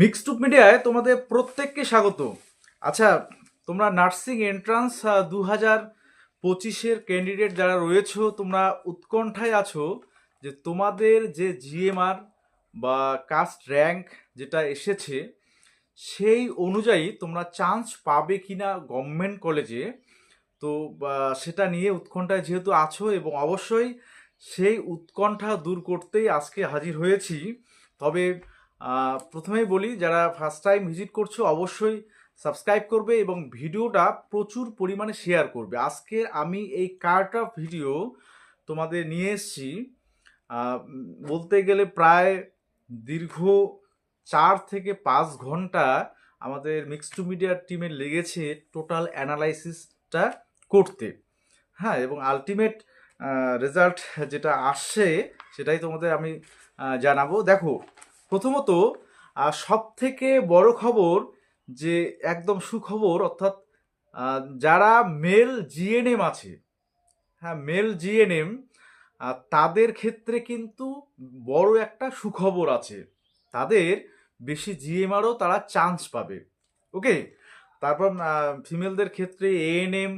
Mixed উপ মিডিয়ায় তোমাদের প্রত্যেককে স্বাগত। আচ্ছা তোমরা নার্সিং এন্ট্রান্স দু হাজার পঁচিশের ক্যান্ডিডেট যারা রয়েছো, তোমরা উৎকণ্ঠায় আছো যে তোমাদের যে জিএমআর বা কাস্ট র্যাঙ্ক যেটা এসেছে, সেই অনুযায়ী তোমরা চান্স পাবে কিনা গভর্নমেন্ট কলেজে তো সেটা নিয়ে উৎকণ্ঠায় যেহেতু আছো এবং অবশ্যই সেই উৎকণ্ঠা দূর করতেই আজকে হাজির হয়েছি। তবে প্রথমেই বলি, যারা ফার্স্ট টাইম ভিজিট করছ, অবশ্যই সাবস্ক্রাইব করবে এবং ভিডিওটা প্রচুর পরিমাণে শেয়ার করবে। আজকের আমি এই কার্টা ভিডিও তোমাদের নিয়ে এসেছি। বলতে গেলে প্রায় দীর্ঘ চার থেকে পাঁচ ঘণ্টা আমাদের মিক্স টু মিডিয়ার টিমের লেগেছে টোটাল অ্যানালাইসিসটা করতে। হ্যাঁ এবং আলটিমেট রেজাল্ট যেটা আসছে, সেটাই তোমাদের আমি জানাব। দেখো প্রথমত সব থেকে বড় খবর যে একদম সুখবর, অর্থাৎ যারা মেল জিএনএম আছে হ্যাঁ মেল জিএনএম তাদের ক্ষেত্রে কিন্তু বড় একটা সুখবর আছে। তাদের বেশি জিএমআরও তারা চান্স পাবে। ওকে? তারপর ফিমেলদের ক্ষেত্রে এএনএম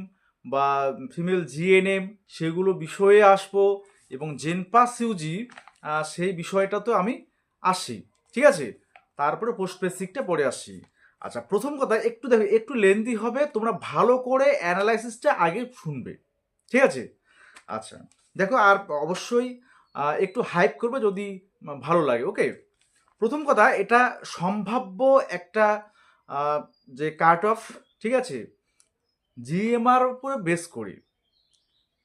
বা ফিমেল জিএনএম সেগুলো বিষয়ে আসব এবং জেনপাস ইউজি সেই বিষয়টা তো আমি আসি। ঠিক আছে? তারপরে পোস্ট বেসিকটা পরে আসি। আচ্ছা প্রথম কথা, একটু দেখো, একটু লেন্দি হবে, তোমরা ভালো করে অ্যানালাইসিসটা আগে শুনবে। ঠিক আছে? আচ্ছা দেখো, আর অবশ্যই একটু হাইপ করবে যদি ভালো লাগে ওকে প্রথম কথা, এটা সম্ভাব্য একটা যে কাট অফ ঠিক আছে? জিএমআর উপরে বেস করে।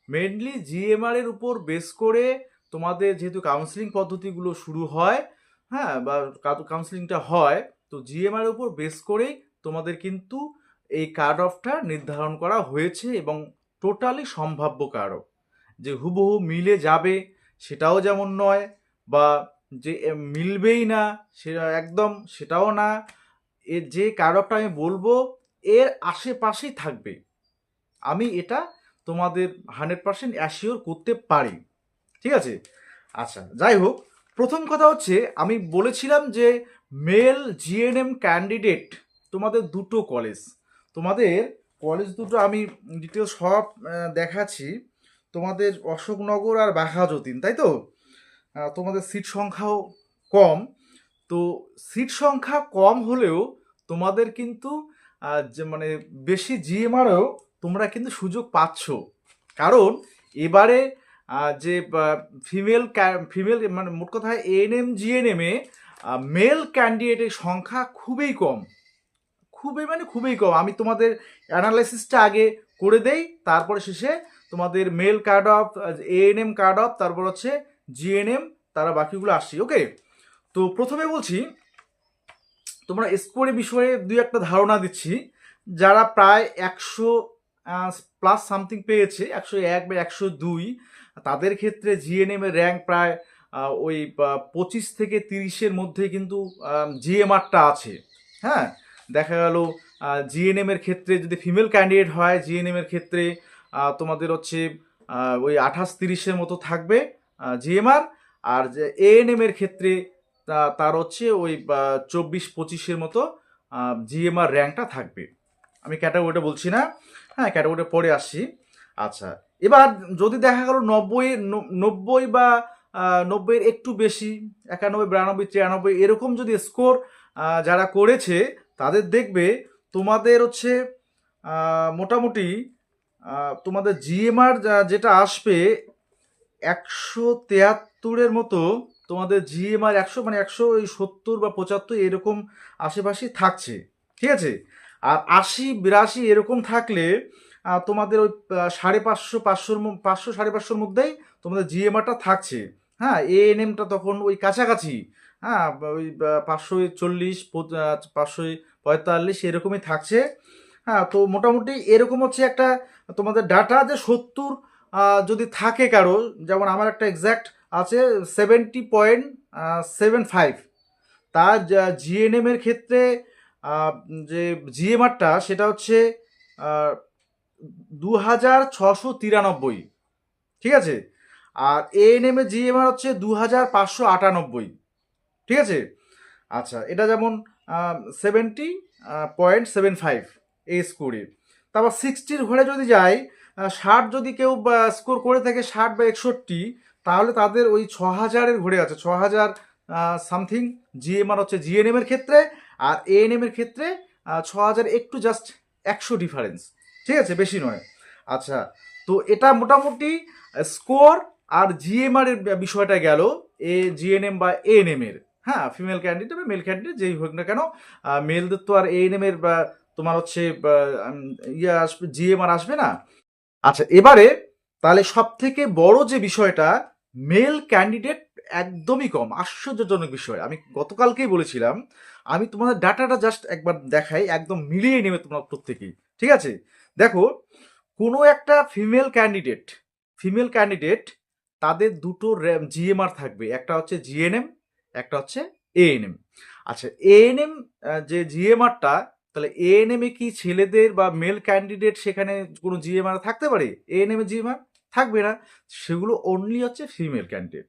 মেনলি জিএমআর এর উপর বেস করে তোমাদের যেহেতু কাউন্সিলিং পদ্ধতিগুলো শুরু হয় হ্যাঁ বা কাউন্সিলিংটা হয়, তো জিএমআর উপর বেস করেই তোমাদের কিন্তু এই কার্ড অফটা নির্ধারণ করা হয়েছে এবং টোটালি সম্ভাব্য কার্ড যে হুবহু মিলে যাবে, সেটাও যেমন নয়, বা যে মিলবেই না, সেটা একদম সেটাও না এর যে কার্ড অফটা আমি বলব, এর আশেপাশেই থাকবে। আমি এটা তোমাদের হান্ড্রেড পার্সেন্ট অ্যাসিওর করতে পারি। ঠিক আছে? আচ্ছা যাই হোক প্রথম কথা হচ্ছে, আমি বলেছিলাম যে মেল জিএনএম ক্যান্ডিডেট তোমাদের দুটো কলেজ তোমাদের কলেজ দুটো আমি ডিটেলস সব দেখাচ্ছি। তোমাদের অশোকনগর আর বাঘাযতীন, তাই তো? তোমাদের সিট সংখ্যাও কম। তো সিট সংখ্যা কম হলেও তোমাদের কিন্তু মানে বেশি জিএমআরও তোমরা কিন্তু সুযোগ পাচ্ছ। কারণ এবারে যে ফিমেল ফিমেল মানে মোট কথা এএনএম জিএনএমে মেল ক্যান্ডিডেটের সংখ্যা খুবই কম। খুবই মানে খুবই কম। আমি তোমাদের অ্যানালাইসিসটা আগে করে দেই, তারপরে শেষে তোমাদের male cut off ANM cut off তারপর হচ্ছে জিএনএম তারা বাকিগুলো আসছি ওকে তো প্রথমে বলছি, তোমরা স্কোরের বিষয়ে দুই একটা ধারণা দিচ্ছি। যারা প্রায় একশো প্লাস সামথিং পেয়েছে, একশো এক বা একশো দুই তাদের ক্ষেত্রে জিএনএম এর র্যাঙ্ক প্রায় ওই পঁচিশ থেকে তিরিশের মধ্যে কিন্তু জিএমআরটা আছে। হ্যাঁ? দেখা গেল জিএনএম এর ক্ষেত্রে যদি ফিমেল ক্যান্ডিডেট হয় জিএনএম এর ক্ষেত্রে তোমাদের হচ্ছে ওই আঠাশ তিরিশের মতো থাকবে জিএমআর আর যে এএনএম এর ক্ষেত্রে তার হচ্ছে ওই চব্বিশ পঁচিশের মতো জিএমআর র্যাঙ্কটা থাকবে। আমি ক্যাটাগরিটা বলছি না। হ্যাঁ ক্যাটাগরিটা পরে আসছি। আচ্ছা এবার যদি দেখা গেল নব্বই নব্বই বা নব্বইয়ের একটু বেশি, একানব্বই, বিরানব্বই, তিরানব্বই, এরকম যদি স্কোর যারা করেছে, তাদের দেখবে তোমাদের হচ্ছে মোটামুটি তোমাদের জিএমআর যেটা আসবে, একশো তেয়াত্তরের মতো তোমাদের জিএমআর একশো মানে একশো ওই সত্তর বা পঁচাত্তর এরকম আশেপাশেই থাকছে। ঠিক আছে? আর আশি, বিরাশি এরকম থাকলে তোমাদের ওই সাড়ে পাঁচশো, পাঁচশোর পাঁচশো, সাড়ে পাঁচশোর মধ্যেই তোমাদের জিএমআরটা থাকছে। হ্যাঁ এএনএমটা তখন ওই কাছাকাছি। হ্যাঁ ওই পাঁচশো চল্লিশ পাঁচশো পঁয়তাল্লিশ এরকমই থাকছে। হ্যাঁ তো মোটামুটি এরকম হচ্ছে একটা তোমাদের ডাটা যে সত্তর যদি থাকে কারও, যেমন আমার একটা এক্স্যাক্ট আছে সেভেন্টি পয়েন্ট সেভেন ফাইভ তার জিএনএমের ক্ষেত্রে যে জিএমআরটা সেটা হচ্ছে দু হাজার ছশো তিরানব্বই। ঠিক আছে? আর এএনএম এর জিএমআর হচ্ছে দু হাজার পাঁচশো আটানব্বই। ঠিক আছে? আচ্ছা এটা যেমন সেভেন্টি পয়েন্ট সেভেন ফাইভ এই স্কোরে তারপর সিক্সটির ঘরে যদি যাই ষাট যদি কেউ স্কোর করে থাকে ষাট বা একষট্টি, তাহলে তাদের ওই ছ হাজারের ঘরে আছে ছ হাজার সামথিং জিএমআর হচ্ছে জিএনএম এর ক্ষেত্রে, আর এএনএম এর ক্ষেত্রে ছ হাজার একটু জাস্ট একশো ডিফারেন্স ঠিক আছে, বেশি নয়। আচ্ছা তো এটা মোটামুটি স্কোর আর জিএমআর এর বিষয়টা গেল এ জিএনএম বা এএনএম এর। হ্যাঁ ফিমেল ক্যান্ডিডেট বা মেল ক্যান্ডিডেট যেই হোক না কেন মেলদের তো আর এএনএম এর বা, তোমার হচ্ছে ইয়ে আসবে জিএমআর আসবে না। আচ্ছা এবারে তাহলে সব থেকে বড় যে বিষয়টা মেল ক্যান্ডিডেট একদমই কম, আশ্চর্যজনক বিষয়। আমি গতকালকেই বলেছিলাম, আমি তোমাদের ডাটাটা জাস্ট একবার দেখাই, একদম মিলিয়ে নেবে তোমরা প্রত্যেকেই, ঠিক আছে? দেখো, কোনো একটা ফিমেল ক্যান্ডিডেট ফিমেল ক্যান্ডিডেট তাদের দুটো র্যাম জিএমআর থাকবে। একটা হচ্ছে জিএনএম একটা হচ্ছে এএনএম আচ্ছা এএনএম যে জিএমআরটা তাহলে এএনএম এ কি ছেলেদের বা মেল ক্যান্ডিডেট সেখানে কোনো জিএমআর থাকতে পারে? এএনএম এ জিএমআর থাকবে না। সেগুলো অনলি হচ্ছে ফিমেল ক্যান্ডিডেট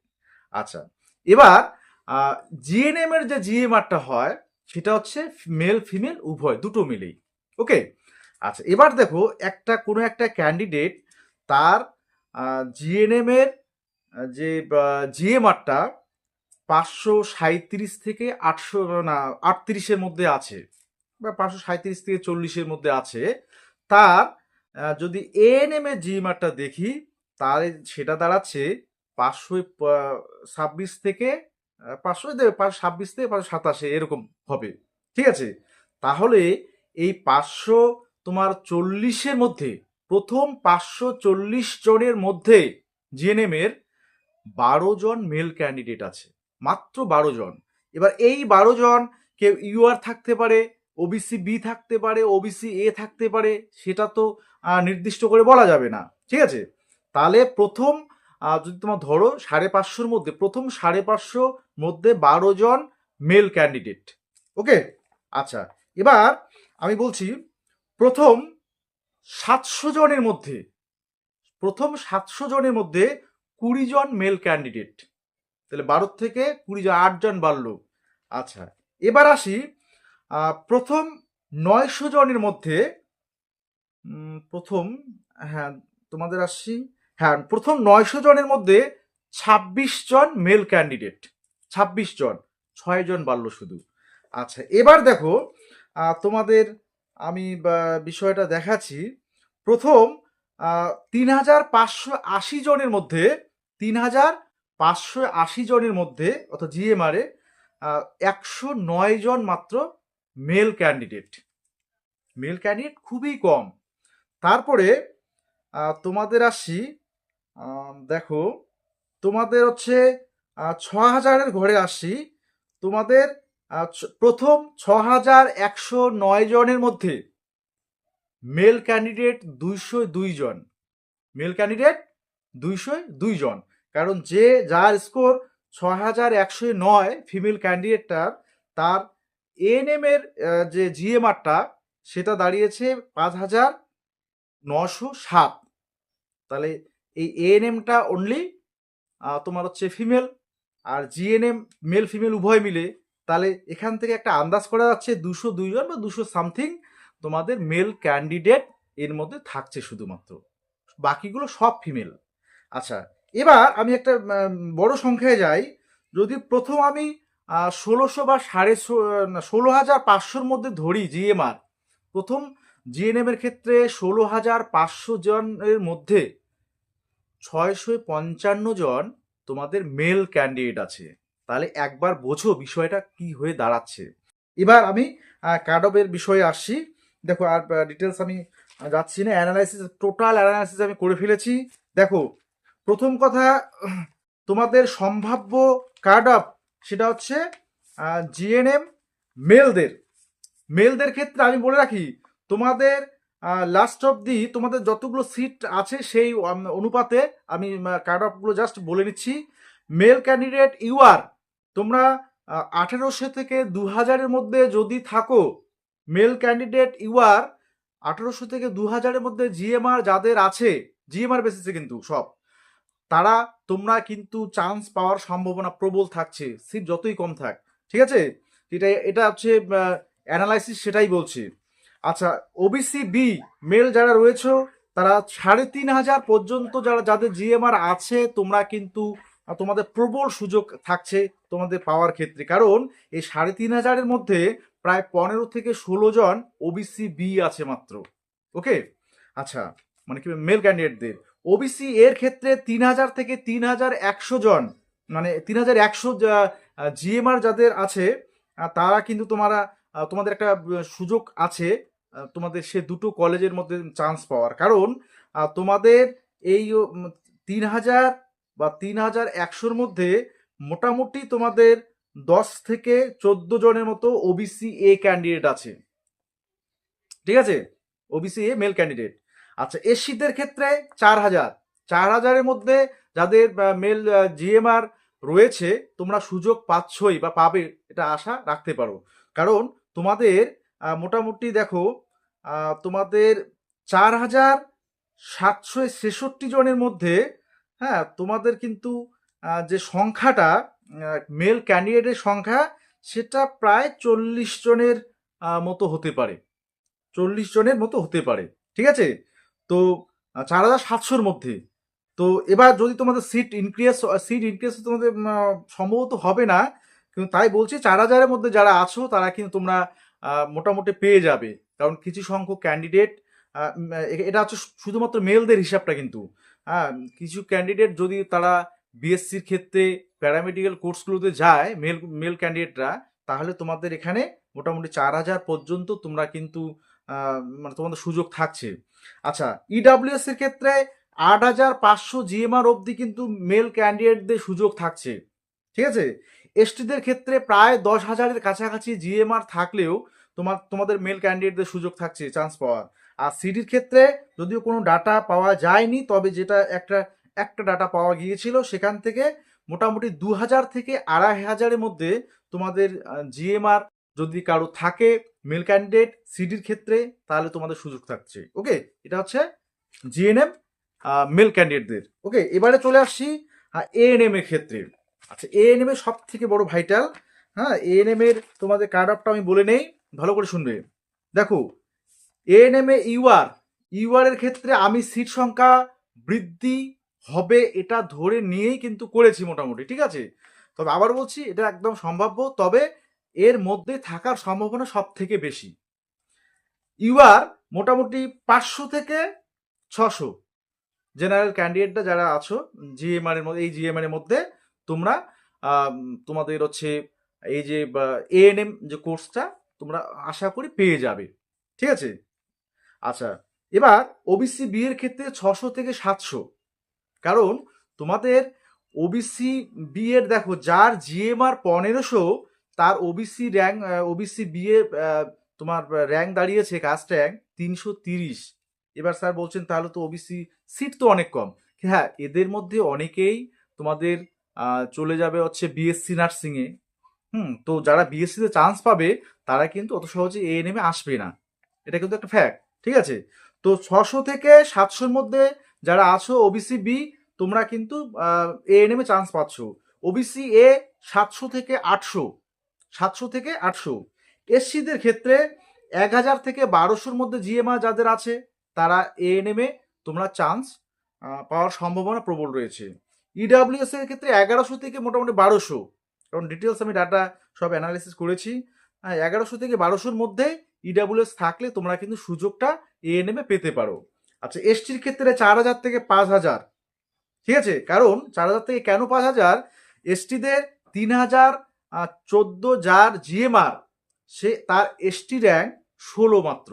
আচ্ছা এবার জিএনএম এর যে জিএমআরটা হয়, সেটা হচ্ছে মেল ফিমেল উভয়, দুটো মিলেই। ওকে আচ্ছা এবার দেখো একটা, কোনো একটা ক্যান্ডিডেট তার জিএনএম এর যে জিএমআরটা পাঁচশো সাঁত্রিশ থেকে আটশো, না আটত্রিশের মধ্যে আছে, বা পাঁচশো সাঁত্রিশ থেকে চল্লিশের মধ্যে আছে, তার যদি এএনএম এর জিএমআরটা দেখি, তার, সেটা দাঁড়াচ্ছে পাঁচশো ছাব্বিশ থেকে পাঁচশো পাঁচশো ছাব্বিশ থেকে পাঁচশো সাতাশে এরকম হবে, ঠিক আছে? তাহলে এই পাঁচশো তোমার চল্লিশের মধ্যে, প্রথম পাঁচশো চল্লিশ জনের মধ্যে জিএনএম এর বারো জন মেল ক্যান্ডিডেট আছে, মাত্র বারো জন। এবার এই বারো জন কেউ ইউআর থাকতে পারে ওবিসি বি থাকতে পারে ওবিসি এ থাকতে পারে, সেটা তো নির্দিষ্ট করে বলা যাবে না, ঠিক আছে? তাহলে প্রথম যদি তোমার ধরো সাড়ে পাঁচশোর মধ্যে, প্রথম সাড়ে পাঁচশো মধ্যে বারো জন মেল ক্যান্ডিডেট ওকে? আচ্ছা এবার আমি বলছি প্রথম সাতশো জনের মধ্যে, প্রথম সাতশো জনের মধ্যে কুড়ি জন মেল ক্যান্ডিডেট তাহলে বারো থেকে কুড়ি জন, আট জন বাড়লো। আচ্ছা এবার আসি প্রথম নয়শো জনের মধ্যে প্রথম হ্যাঁ তোমাদের আসছি হ্যাঁ প্রথম নয়শো জনের মধ্যে ছাব্বিশ জন মেল ক্যান্ডিডেট ছাব্বিশ জন, ছয় জন বাড়লো শুধু। আচ্ছা এবার দেখো তোমাদের আমি বিষয়টা দেখাচ্ছি। প্রথম তিন হাজার পাঁচশো আশি জনের মধ্যে তিন হাজার পাঁচশো আশি জনের মধ্যে, অর্থাৎ জিএমআর একশো নয় জন মাত্র মেল ক্যান্ডিডেট মেল ক্যান্ডিডেট খুবই কম। তারপরে তোমাদের আসি দেখো, তোমাদের হচ্ছে ছ হাজারের ঘরে আসি তোমাদের প্রথম ছ হাজার একশো নয় জনের মধ্যে মেল ক্যান্ডিডেট দুইশো দুই জন। মেল ক্যান্ডিডেট দুইশো দুই জন। কারণ যে, যার স্কোর ছ হাজার একশো নয় ফিমেল ক্যান্ডিডেটটার তার এএনএম এর যে জিএমআরটা সেটা দাঁড়িয়েছে পাঁচ হাজার নশো সাত। তাহলে এই এএনএমটা অনলি তোমার হচ্ছে ফিমেল আর জিএনএম মেল ফিমেল উভয় মিলে তাহলে এখান থেকে একটা আন্দাজ করা যাচ্ছে দুশো দুইজন বা দুশো সামথিং তোমাদের মেল ক্যান্ডিডেট এর মধ্যে থাকছে শুধুমাত্র। বাকিগুলো সব ফিমেল। আচ্ছা এবার আমি একটা বড় সংখ্যায় যাই। যদি প্রথম আমি ষোলোশো বা সাড়ে ষোলো হাজার পাঁচশোর মধ্যে ধরি জিএমআর, প্রথম জিএনএম এর ক্ষেত্রে ষোলো হাজার পাঁচশো জনের মধ্যে ছয়শো পঞ্চান্ন জন তোমাদের মেল ক্যান্ডিডেট আছে। তাহলে একবার বোঝো বিষয়টা কি হয়ে দাঁড়াচ্ছে। এবার আমি কার্ডবের বিষয়ে আসছি। দেখো, আর ডিটেলস আমি যাচ্ছি না। অ্যানালাইসিস টোটাল অ্যানালাইসিস আমি করে ফেলেছি। দেখো, প্রথম কথা, তোমাদের সম্ভাব্য কার্ড আপ সেটা হচ্ছে জিএনএম মেলদের মেলদের ক্ষেত্রে আমি বলে রাখি, তোমাদের লাস্ট অফ দি তোমাদের যতগুলো সিট আছে সেই অনুপাতে আমি কার্ড আপগুলো জাস্ট বলে নিচ্ছি মেল ক্যান্ডিডেট ইউআর তোমরা আঠেরোশো থেকে দু হাজারের মধ্যে যদি থাকো মেল ক্যান্ডিডেট ইউআর আঠেরোশো থেকে দু হাজারের মধ্যে জিএমআর যাদের আছে জিএমআর বেসিসে কিন্তু সব, তারা, তোমরা কিন্তু চান্স পাওয়ার সম্ভাবনা প্রবল থাকছে সিট যতই কম থাক, ঠিক আছে? এটা এটা হচ্ছে অ্যানালাইসিস সেটাই বলছে। আচ্ছা ওবিসি বি মেল যারা রয়েছে, তারা সাড়ে তিন হাজার পর্যন্ত যারা, যাদের জিএমআর আছে, তোমরা কিন্তু তোমাদের প্রবল সুযোগ থাকছে তোমাদের পাওয়ার ক্ষেত্রে। কারণ এই সাড়ে তিন হাজারের মধ্যে প্রায় পনেরো থেকে ষোলো জন ওবিসি বি আছে মাত্র। ওকে আচ্ছা মানে কি মেল ক্যান্ডিডেটদের ওবিসি এর ক্ষেত্রে তিন হাজার থেকে তিন হাজার একশো জন মানে তিন হাজার একশো জিএমআর যাদের আছে তারা কিন্তু তোমরা তোমাদের একটা সুযোগ আছে তোমাদের সে দুটো কলেজের মধ্যে চান্স পাওয়ার। কারণ তোমাদের এই তিন হাজার বা তিন হাজার একশোর মধ্যে মোটামুটি তোমাদের দশ থেকে চোদ্দ জনের মতো ওবিসি এ ক্যান্ডিডেট আছে। ঠিক আছে? ওবিসি এ মেল ক্যান্ডিডেট আচ্ছা এসসিদের ক্ষেত্রে চার হাজার। চার হাজারের মধ্যে যাদের মেল জিএমআর রয়েছে, তোমরা সুযোগ পাচ্ছই বা পাবে, এটা আশা রাখতে পারো। কারণ তোমাদের মোটামুটি দেখো তোমাদের চার হাজার সাতশো ছেষট্টি জনের মধ্যে হ্যাঁ তোমাদের কিন্তু যে সংখ্যাটা মেল ক্যান্ডিডেটের সংখ্যা, সেটা প্রায় চল্লিশ জনের মতো হতে পারে। চল্লিশ জনের মতো হতে পারে, ঠিক আছে? তো চার হাজার সাতশোর মধ্যে। তো, এবার যদি তোমাদের সিট ইনক্রিয়াস সিট ইনক্রিয়াস তোমাদের সম্ভবত হবে না, কিন্তু তাই বলছি চার হাজারের মধ্যে যারা আছো, তারা কিন্তু তোমরা মোটামুটি পেয়ে যাবে। কারণ কিছু সংখ্যক ক্যান্ডিডেট এটা হচ্ছে শুধুমাত্র মেলদের হিসাবটা কিন্তু। হ্যাঁ কিছু ক্যান্ডিডেট যদি তারা বিএসসির ক্ষেত্রে প্যারামেডিক্যাল কোর্সগুলোতে যায় মেল মেল ক্যান্ডিডেটরা তাহলে তোমাদের এখানে মোটামুটি চার হাজার পর্যন্ত তোমরা কিন্তু মানে তোমাদের সুযোগ থাকছে। আচ্ছা ইডাব্লিউএস এর ক্ষেত্রে আট হাজার পাঁচশো জিএমআর অবধি কিন্তু মেল ক্যান্ডিডেটদের সুযোগ থাকছে। ঠিক আছে? এসটিদের ক্ষেত্রে প্রায় দশ হাজারের কাছাকাছি জিএমআর থাকলেও তোমার, তোমাদের মেল ক্যান্ডিডেটদের সুযোগ থাকছে চান্স পাওয়ার। আর সিডির ক্ষেত্রে যদিও কোনো ডাটা পাওয়া যায়নি, তবে যেটা একটা একটা ডাটা পাওয়া গিয়েছিল সেখান থেকে মোটামুটি দু হাজার থেকে আড়াই হাজারের মধ্যে তোমাদের জিএমআর যদি কারও থাকে মেল ক্যান্ডিডেট সিডির ক্ষেত্রে, তাহলে তোমাদের সুযোগ থাকছে। ওকে এটা হচ্ছে জিএনএম মেল ক্যান্ডিডেটদের ওকে এবারে চলে আসছি এএনএম এর ক্ষেত্রে। আচ্ছা এএনএম এর সব থেকে বড় ভাইটাল হ্যাঁ এএনএম এর তোমাদের কার্ড আপটা আমি বলে নেই, ভালো করে শুনবে। দেখো এএনএম এ ইউআর ইউআর এর ক্ষেত্রে আমি সিট সংখ্যা বৃদ্ধি হবে এটা ধরে নিয়েই কিন্তু করেছি মোটামুটি, ঠিক আছে? তবে আবার বলছি, এটা একদম সম্ভাব্য, তবে এর মধ্যে থাকার সম্ভাবনা সব থেকে বেশি। ইউআর মোটামুটি পাঁচশো থেকে ছশো জেনারেল ক্যান্ডিডেটরা যারা আছো জিএমআর এর মধ্যে, এই জিএমআর এর মধ্যে তোমরা তোমাদের হচ্ছে এই যে এএনএম যে কোর্সটা তোমরা আশা করি পেয়ে যাবে, ঠিক আছে? আচ্ছা এবার ওবিসি বি এর ক্ষেত্রে ছশো থেকে সাতশো। কারণ তোমাদের ওবিসি বি এর দেখো, যার জিএমআর পনেরোশো, তার OBC rank OBC B A তোমার র্যাঙ্ক দাঁড়িয়েছে কাস্ট র্যাঙ্ক তিনশো তিরিশ। এবার স্যার বলছেন, তাহলে তো ওবিসি সিট তো অনেক কম। হ্যাঁ এদের মধ্যে অনেকেই তোমাদের চলে যাবে হচ্ছে বিএসসি নার্সিংয়ে হুম, তো যারা বিএসসিতে চান্স পাবে, তারা কিন্তু অত সহজে এএনএমে আসবে না। এটা কিন্তু একটা ফ্যাক্ট ঠিক আছে? তো ছশো থেকে সাতশোর মধ্যে যারা আছো ওবিসি বি তোমরা কিন্তু এএনএমে চান্স পাচ্ছ। ওবিসি এ সাতশো থেকে আটশো। সাতশো থেকে আটশো। এসসিদের ক্ষেত্রে এক হাজার থেকে বারোশোর মধ্যে জিএমআর যাদের আছে, তারা এএনএমে তোমরা চান্স পাওয়ার সম্ভাবনা প্রবল রয়েছে। ইডাব্লিউএস এর ক্ষেত্রে এগারোশো থেকে মোটামুটি বারোশো। কারণ ডিটেলস আমি ডাটা সব অ্যানালিসিস করেছি। এগারোশো থেকে বারোশোর মধ্যে ইডাব্লিউএস থাকলে তোমরা কিন্তু সুযোগটা এএনএম পেতে পারো। আচ্ছা এসটির ক্ষেত্রে চার হাজার থেকে পাঁচ হাজার। ঠিক আছে? কারণ চার হাজার থেকে কেন পাঁচ হাজার? এসটিদের তিন হাজার চোদ্দ যার জিএমআর সে তার এসটি র্যাঙ্ক ষোলো মাত্র।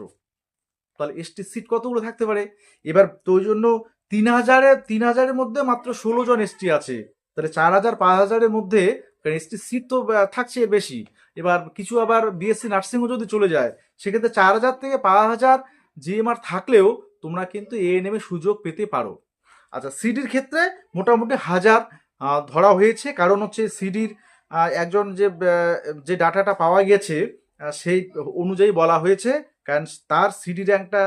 তাহলে এসটি সিট কতগুলো থাকতে পারে? এবার তো ওই জন্য তিন হাজারের তিন হাজারের মধ্যে মাত্র ষোলো জন এসটি আছে। তাহলে চার হাজার, পাঁচ হাজারের মধ্যে, কারণ এসটি সিট তো থাকছে বেশি। এবার কিছু আবার বিএসসি নার্সিংও যদি চলে যায়, সেক্ষেত্রে চার হাজার থেকে পাঁচ হাজার জিএমআর থাকলেও তোমরা কিন্তু এএনএম এ সুযোগ পেতে পারো। আচ্ছা সিডির ক্ষেত্রে মোটামুটি হাজার ধরা হয়েছে। কারণ হচ্ছে সিডির একজন যে যে ডাটাটা পাওয়া গেছে সেই অনুযায়ী বলা হয়েছে। কারণ তার সিডি র্যাঙ্কটা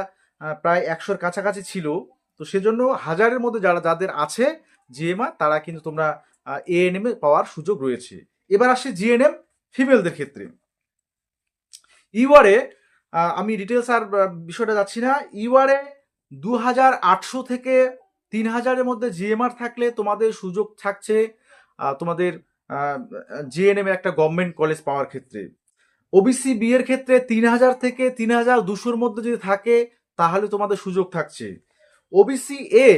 প্রায় একশোর কাছাকাছি ছিল। তো সেজন্য হাজারের মধ্যে যারা, যাদের আছে জিএমআর তারা কিন্তু তোমরা এএনএম এ পাওয়ার সুযোগ রয়েছে। এবার আসছে জিএনএম ফিমেলদের ক্ষেত্রে। ইউআরে আমি ডিটেলস আর বিষয়টা যাচ্ছি না। ইউআরে দু হাজার আটশো থেকে তিন হাজারের মধ্যে জিএমআর থাকলে তোমাদের সুযোগ থাকছে তোমাদের জিএনএম একটা গভর্নমেন্ট কলেজ পাওয়ার ক্ষেত্রে। ওবিসি বি এর ক্ষেত্রে তিন হাজার থেকে তিন হাজার দুশোর মধ্যে যদি থাকে, তাহলে তোমাদের সুযোগ থাকছে। ওবিসি এ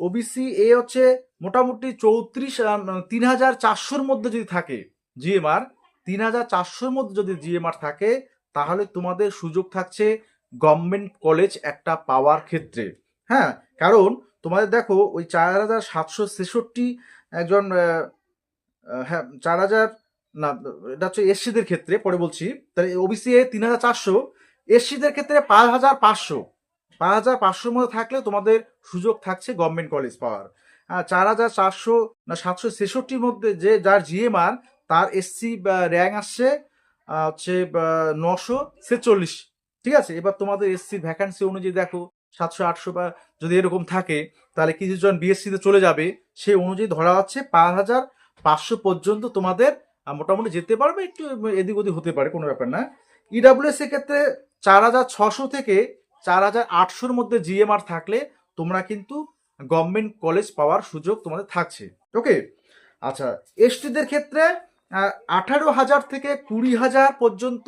ওবিসি এ হচ্ছে মোটামুটি চৌত্রিশ তিন হাজার চারশোর মধ্যে যদি থাকে জিএমআর তিন হাজার চারশোর মধ্যে যদি জিএমআর থাকে, তাহলে তোমাদের সুযোগ থাকছে গভর্নমেন্ট কলেজ একটা পাওয়ার ক্ষেত্রে। হ্যাঁ কারণ তোমাদের দেখো, ওই চার হাজার সাতশো ছেষট্টি একজন হ্যাঁ চার হাজার, না, এটা হচ্ছে এসসিদের ক্ষেত্রে, পরে বলছি। তাহলে ওবিসি এ তিন হাজার চারশো, এসসিদের ক্ষেত্রে পাঁচ হাজার পাঁচশো। পাঁচ হাজার পাঁচশোর মধ্যে থাকলে তোমাদের সুযোগ থাকছে গভর্নমেন্ট কলেজ পাওয়ার। হ্যাঁ চার হাজার চারশো, না, সাতশো ছেষট্টির মধ্যে যে, যার জিএমআর তার এসসি র্যাঙ্ক আসছে হচ্ছে নশো ছেচল্লিশ। ঠিক আছে? এবার তোমাদের এসসি ভ্যাকান্সি অনুযায়ী দেখো, সাতশো, আটশো বা যদি এরকম থাকে, তাহলে কিছুজন বিএসসিতে চলে যাবে। সেই অনুযায়ী ধরা হচ্ছে পাঁচ হাজার পাঁচশো পর্যন্ত তোমাদের মোটামুটি যেতে পারবে, একটু এদিক ওদিক হতে পারে, কোনো ব্যাপার না। ইডাব্লিউএস এর ক্ষেত্রে চার হাজার ছশো থেকে চার হাজার আটশোর মধ্যে জিএমআর থাকলে তোমরা কিন্তু গভর্নমেন্ট কলেজ পাওয়ার সুযোগ তোমাদের থাকছে। ওকে আচ্ছা এসটিদের ক্ষেত্রে আঠারো হাজার থেকে কুড়ি হাজার পর্যন্ত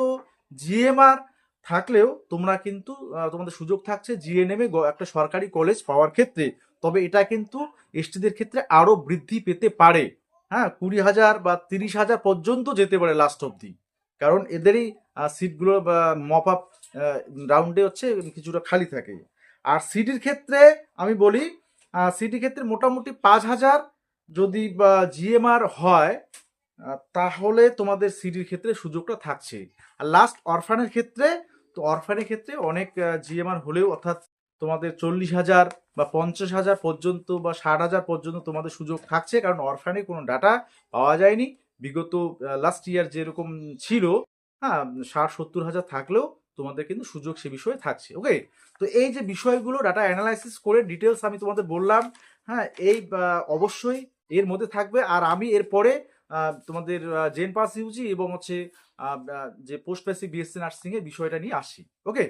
জিএমআর থাকলেও তোমরা কিন্তু তোমাদের সুযোগ থাকছে জিএনএম একটা সরকারি কলেজ পাওয়ার ক্ষেত্রে। তবে এটা কিন্তু এসটিদের ক্ষেত্রে আরও বৃদ্ধি পেতে পারে। হ্যাঁ কুড়ি হাজার বা তিরিশ হাজার পর্যন্ত যেতে পারে লাস্ট অবধি। কারণ এদেরই সিটগুলো মপ আপ রাউন্ডে হচ্ছে কিছুটা খালি থাকে। আর সিটির ক্ষেত্রে আমি বলি সিটির ক্ষেত্রে মোটামুটি পাঁচ হাজার যদি বা জিএমআর হয় তাহলে তোমাদের সিডির ক্ষেত্রে সুযোগটা থাকছে আর লাস্ট অরফানের ক্ষেত্রে, তো অরফানের ক্ষেত্রে অনেক জিএমআর হলেও অর্থাৎ তোমাদের চল্লিশ হাজার বা পঞ্চাশ হাজার পর্যন্ত বা ষাট হাজার পর্যন্ত তোমাদের সুযোগ থাকছে, কারণ অরফানে কোনো ডাটা পাওয়া যায়নি। বিগত লাস্ট ইয়ার যেরকম ছিল হ্যাঁ ষাট, সত্তর হাজার থাকলেও তোমাদের কিন্তু সুযোগ সে বিষয়ে থাকছে ওকে তো এই যে বিষয়গুলো ডাটা অ্যানালাইসিস করে ডিটেলস আমি তোমাদের বললাম হ্যাঁ এই অবশ্যই এর মধ্যে থাকবে। আর আমি এরপরে তোমাদের জেন পাস ইউজি এবং হচ্ছে যে পোস্ট বেসিক বিএসসি নার্সিং এর বিষয়টা নিয়ে আসি। ওকে